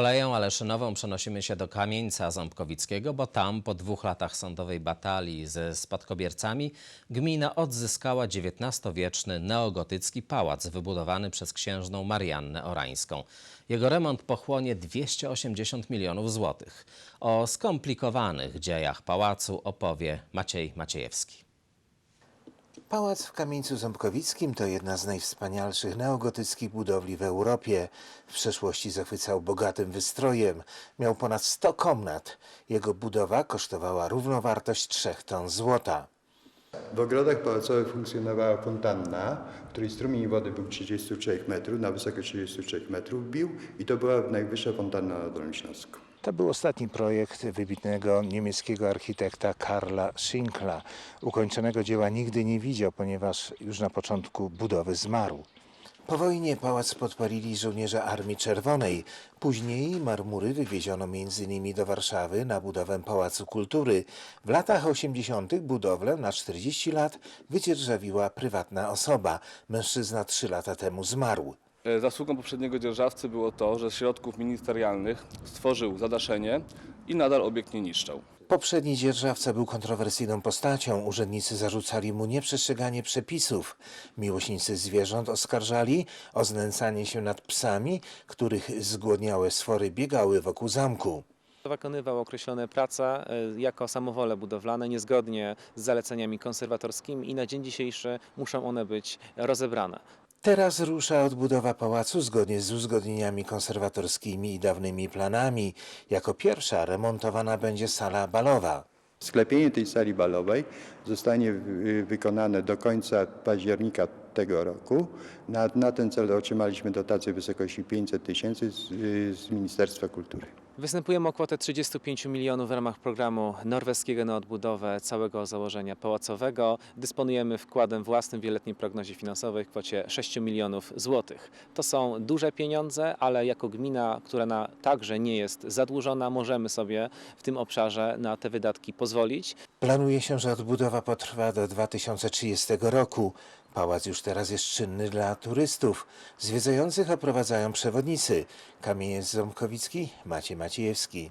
Koleją aleszynową przenosimy się do Kamieńca Ząbkowickiego, bo tam po dwóch latach sądowej batalii ze spadkobiercami gmina odzyskała XIX-wieczny neogotycki pałac wybudowany przez księżną Mariannę Orańską. Jego remont pochłonie 280 milionów złotych. O skomplikowanych dziejach pałacu opowie Maciej Maciejewski. Pałac w Kamieńcu Ząbkowickim to jedna z najwspanialszych neogotyckich budowli w Europie. W przeszłości zachwycał bogatym wystrojem. Miał ponad 100 komnat. Jego budowa kosztowała równowartość 3 ton złota. W ogrodach pałacowych funkcjonowała fontanna, której strumień wody był 33 metrów, na wysokość 33 metrów bił i to była najwyższa fontanna na Dolnym Śląsku. To był ostatni projekt wybitnego niemieckiego architekta Karla Schinkla. Ukończonego dzieła nigdy nie widział, ponieważ już na początku budowy zmarł. Po wojnie pałac podpalili żołnierze Armii Czerwonej. Później marmury wywieziono m.in. do Warszawy na budowę Pałacu Kultury. W latach 80. budowlę na 40 lat wydzierżawiła prywatna osoba. Mężczyzna trzy lata temu zmarł. E, Zasługą poprzedniego dzierżawcy było to, że z środków ministerialnych stworzył zadaszenie i nadal obiekt nie niszczał. Poprzedni dzierżawca był kontrowersyjną postacią. Urzędnicy zarzucali mu nieprzestrzeganie przepisów. Miłośnicy zwierząt oskarżali o znęcanie się nad psami, których zgłodniałe sfory biegały wokół zamku. Wykonywał określone prace e, jako samowole budowlane niezgodnie z zaleceniami konserwatorskimi i na dzień dzisiejszy muszą one być rozebrane. Teraz rusza odbudowa pałacu zgodnie z uzgodnieniami konserwatorskimi i dawnymi planami. Jako pierwsza remontowana będzie sala balowa. Sklepienie tej sali balowej zostanie wykonane do końca października tego roku. Na, na ten cel otrzymaliśmy dotację w wysokości 500 tysięcy z, z Ministerstwa Kultury. Występujemy o kwotę 35 milionów w ramach programu norweskiego na odbudowę całego założenia pałacowego. Dysponujemy wkładem własnym w wieloletniej prognozie finansowej w kwocie 6 milionów złotych. To są duże pieniądze, ale jako gmina, która na, także nie jest zadłużona, możemy sobie w tym obszarze na te wydatki pozwolić. Planuje się, że odbudowa potrwa do 2030 roku. Pałac już teraz jest czynny dla turystów. Zwiedzających oprowadzają przewodnicy. Kamieniec Ząbkowicki, Maciej Maciejewski.